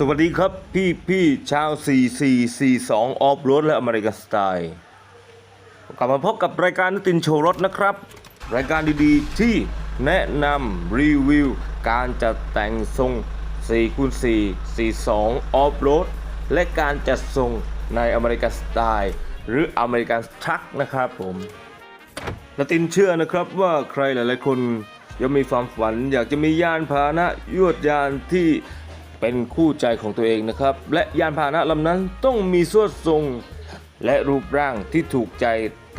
สวัสดีครับพี่พี่ชาว 4442 ออฟโรดและอเมริกันสไตล์กลับมาพบกับรายการนตินโชว์รถนะครับ รายการดีๆ ที่แนะนำรีวิว การจัดแต่งทรง4คูณ4 42 ออฟโรดและการจัดทรงในอเมริกันสไตล์หรืออเมริกันทรัคนะครับผมนตินเชื่อนะครับว่าใครหลายๆคนยังมีความฝันอยากจะมียานพาหนะยวดยานที่ เป็นคู่ใจของตัวเองนะครับ และยานพาหนะลำนั้นต้องมีสวดทรง และรูปร่างที่ถูกใจ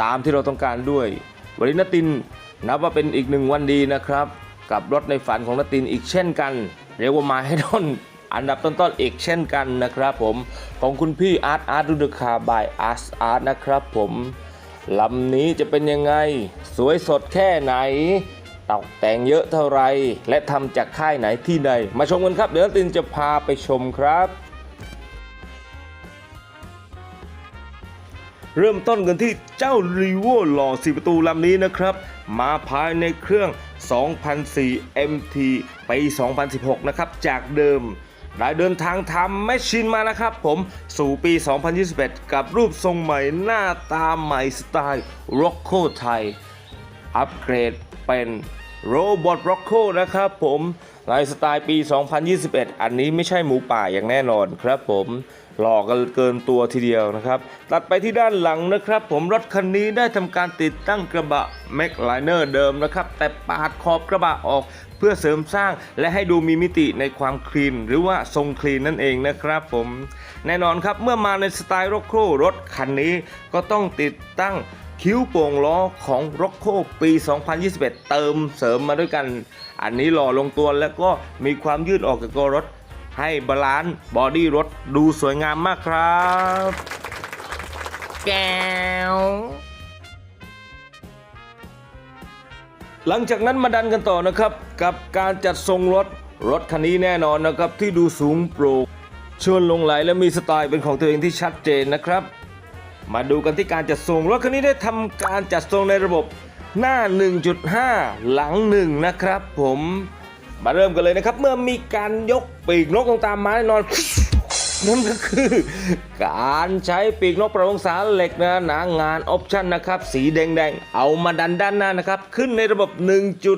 ตามที่เราต้องการด้วยวันนี้นตินนับว่าเป็นอีกหนึ่งวันดีนะครับ กับรถในฝันของนตินอีกเช่นกันเรียกว่ามาให้ดอนอันดับต้นๆอีกเช่นกันนะครับผมของคุณพี่อาร์ตอาร์ตดูดคาบายอาร์ตอาร์ตนะครับผมลำนี้จะเป็นยังไง สวยสดแค่ไหน ตกแต่งเยอะเท่าไรและทำจากค่ายไหนที่ใด มาชมกันครับ เดี๋ยวตินจะพาไปชมครับเริ่มต้นกันที่เจ้ารีโวหล่อสีประตูลำนี้นะครับ มาภายในเครื่อง 2004 MT ปี 2016 นะครับ จากเดิมได้เดินทางทำแมชชีนมานะครับผม สู่ปี 2021 กับรูปทรงใหม่หน้าตาใหม่สไตล์ร็อกโคไทย อัปเกรด เป็นโรบอทร็อกโคนะครับผมในสไตล์ปี 2021 อันนี้ไม่ใช่หมูป่าอย่างแน่นอนครับผมหลอกกันเกินตัวทีเดียวนะครับ ตัดไปที่ด้านหลังนะครับ ผมรถคันนี้ได้ทำการติดตั้งกระบะแม็กไลเนอร์เดิมนะครับ แต่ปาดขอบกระบะออกเพื่อเสริมสร้างและให้ดูมีมิติในความคลีนหรือว่าทรงคลีนนั่นเองนะครับผม แน่นอนครับเมื่อมาในสไตล์ร็อกโครถคันนี้ก็ต้องติดตั้ง คิ้วโป่งล้อของร็อกโคปี 2021 เติมเสริมมาด้วยกัน อันนี้หล่อลงตัวแล้วก็มีความยืดออกจากตัวรถ ให้บาลานซ์บอดี้รถดูสวยงามมากครับ แก้วหลังจากนั้นมาดันกันต่อนะครับ กับการจัดทรงรถรถคันนี้แน่นอนนะครับที่ดูสูงโปร่งชวนหลงไหลและมีสไตล์เป็นของตัวเองที่ชัดเจนนะครับ มาดูกันที่การจัดทรงรถคันนี้ได้ทำการจัดทรงในระบบหน้า 1.5 หลัง 1 นะครับผมมาเริ่มกันเลยนะครับ เมื่อมีการยกปีกนกลงตามมาแน่นอนนั่นก็คือ การใช้ปีกนกประองศาเหล็กนะหนางานออปชั่นนะครับ สีแดงๆ เอามาดันด้านหน้านะครับ ขึ้นในระบบ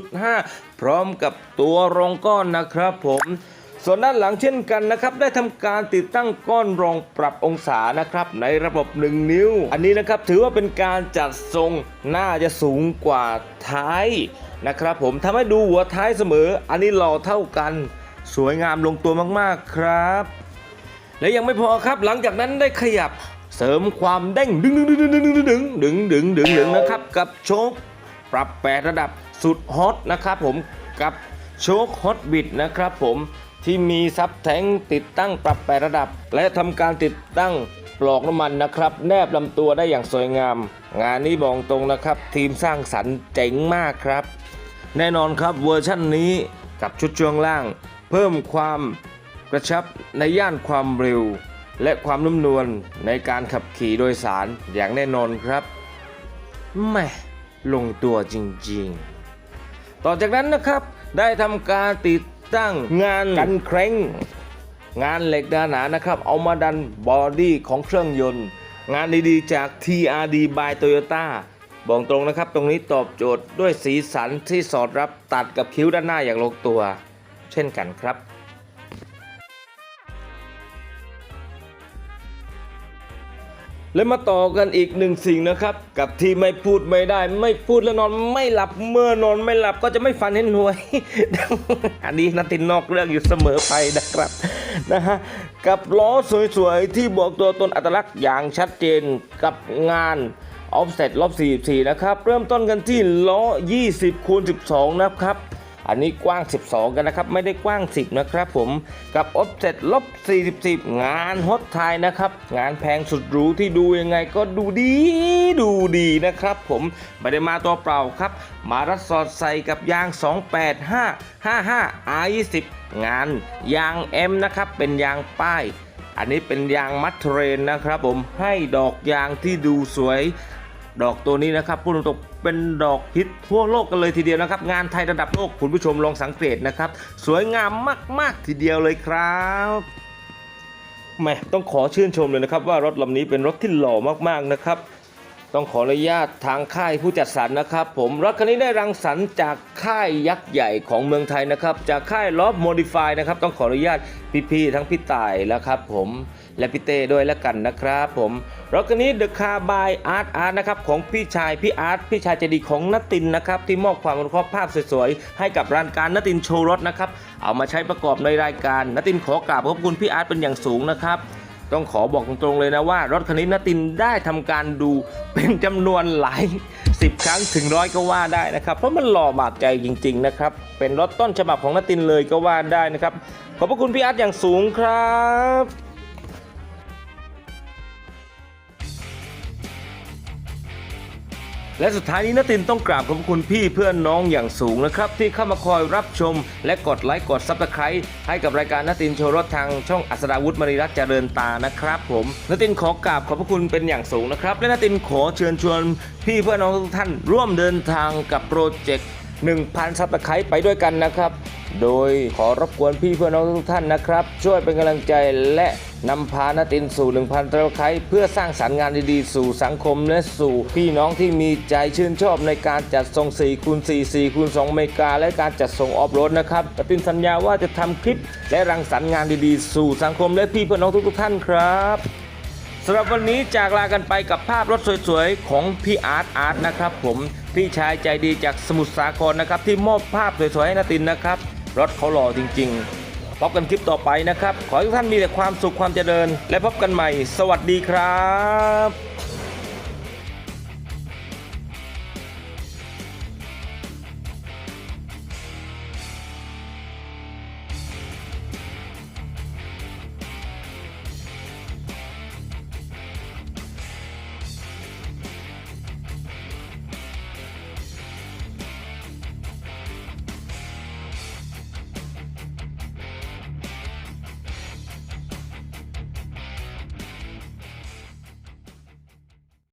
1.5 พร้อมกับตัวรองก้อนนะครับผม ส่วนด้านหลังเช่นกันนะครับได้ทำการติดตั้งก้อนรองปรับองศานะครับในระบบ 1 นิ้ว อันนี้นะครับถือว่าเป็นการจัดทรงน่าจะสูงกว่าท้ายนะครับผมทำให้ดูหัวท้ายเสมอ อันนี้หล่อเท่ากันสวยงามลงตัวมากๆครับ และยังไม่พอครับหลังจากนั้นได้ขยับเสริมความเด้งดึงดึงดึงดึงดึงดึงดึงดึงดึงดึงนะครับกับโชคปรับแปดระดับสุดฮอตนะครับผมกับโชคฮอตบิดนะครับผม ที่มีซับแทงติดตั้งปรับแปดระดับ และทำการติดตั้งปลอกน้ำมันนะครับ แนบลำตัวได้อย่างสวยงาม งานนี้บอกตรงนะครับ ทีมสร้างสรรค์เจ๋งมากครับ แน่นอนครับเวอร์ชั่นนี้กับชุดช่วงล่าง เพิ่มความกระชับในย่านความเร็ว และความนุ่มนวลในการขับขี่โดยสารอย่างแน่นอนครับแหม่ลงตัวจริงๆ ต่อจากนั้นนะครับได้ทำการติด ตั้งงานกันแคร้งงานเหล็กดาหนานะครับ เอามาดันบอดี้ของเครื่องยนต์ งานดีๆจาก TRD by Toyota บอกตรงนะครับ ตรงนี้ตอบโจทย์ด้วยสีสันที่สอดรับตัดกับคิ้วด้านหน้าอย่างลงตัว เช่นกันครับ และมาต่อกันอีกหนึ่งสิ่งนะครับ กับที่ไม่พูดไม่ได้ ไม่พูดแล้วนอนไม่หลับเมื่อนอนไม่หลับก็จะไม่ฝันเห็นหวย อันนี้นาตินนอกเรื่องอยู่เสมอไปนะครับนะฮะกับล้อสวยๆ ที่บอกตัวตนอัตลักษณ์อย่างชัดเจนกับงาน Offset รอบ44 นะครับ เริ่มต้นกันที่ล้อ 20คูณ12 นะครับ อันนี้กว้าง 12 กันนะครับ ไม่ได้กว้าง 10 นะครับผม กับ Offset ลบ44งานฮอตไทยนะครับ งานแพงสุดหรูที่ดูยังไงก็ดูดีดูดีนะครับผมไม่ได้มาตัวเปล่าครับ มารัดสอดใส่กับยาง 28555 R20 งานยาง M นะครับ เป็นยางป้าย อันนี้เป็นยางมัดเทรนนะครับผม ให้ดอกยางที่ดูสวย ดอกตัวนี้นะครับพูดตรงๆเป็นดอกฮิตทั่วโลกกันเลยทีเดียวนะครับ งานไทยระดับโลกคุณผู้ชมลองสังเกตนะครับ สวยงามมากๆทีเดียวเลยครับแหมต้องขอชื่นชมเลยนะครับว่ารถลำนี้เป็นรถที่หล่อมากๆนะครับ ต้องขออนุญาตทางค่ายผู้จัดสรรนะครับ ผมรถคันนี้ได้รังสรรค์จากค่ายยักษ์ใหญ่ของเมืองไทยนะครับ จากค่ายล็อบโมดิฟายนะครับ ต้องขออนุญาตพี่ๆทั้งพี่ต่ายแล้วครับผมและพี่เต้ด้วยแล้วกันนะครับผมรถคันนี้เดอะคาร์บายอาร์ตอาร์ตนะครับของพี่ชายพี่อาร์ตพี่ชายใจดีของนตินนะครับที่มอบความอนุเคราะห์ภาพสวยๆให้กับรายการนตินโชว์รถนะครับเอามาใช้ประกอบในรายการนตินขอกราบขอบคุณพี่อาร์ตเป็นอย่างสูงนะครับ ต้องขอบอกตรงๆเลยนะว่ารถคันนี้นตินได้ทำการดูเป็นจำนวนหลาย 10 ครั้งถึงร้อยก็ว่าได้นะครับ เพราะมันหล่อบาดใจจริง ๆ นะครับ เป็นรถต้นฉบับของนตินเลยก็ว่าได้นะครับ ขอบพระคุณพี่อาร์ตอย่างสูงครับ และสุดท้ายนี้นตินต้องกราบขอบคุณพี่เพื่อนน้องอย่างสูงนะครับ ที่เข้ามาคอยรับชม และกดไลค์กดซับสไครต์ให้กับรายการนตินโชว์รถทางช่องอัศดาวุฒิมณีรัตน์เจริญตานะครับ ผมนตินขอกราบขอบพระคุณเป็นอย่างสูงนะครับ และนตินขอเชิญชวน พี่เพื่อนน้องทุกท่าน ร่วมเดินทางกับโปรเจกต์1,000ซับสไครต์ไปด้วยกันนะครับ โดยขอรบกวนพี่เพื่อนน้องทุกท่านนะครับ ช่วยเป็นกำลังใจและ นำพานาตินสู่ 1,000ซับสไครต์เพื่อสร้างสรรค์งานดีๆ สู่สังคมและสู่พี่น้องที่มีใจชื่นชอบในการจัดส่ง4คูณ4 4คูณ2เมกา และการจัดส่งออฟโรดนะครับนาตินสัญญาว่าจะทำคลิป และรังสรรค์งานดีๆ สู่สังคมและพี่เพื่อนน้องทุกๆท่านครับสำหรับวันนี้จากลากันไปกับภาพรถสวยๆ ของพี่อาร์ตอาร์ตนะครับผมพี่ชายใจดีจากสมุทรสาครนะครับที่มอบภาพสวยๆให้นาตินนะครับรถเขาหล่อจริง ๆ พบกันคลิปต่อไปนะครับ ขอให้ทุกท่านมีแต่ความสุขความเจริญ และพบกันใหม่ สวัสดีครับ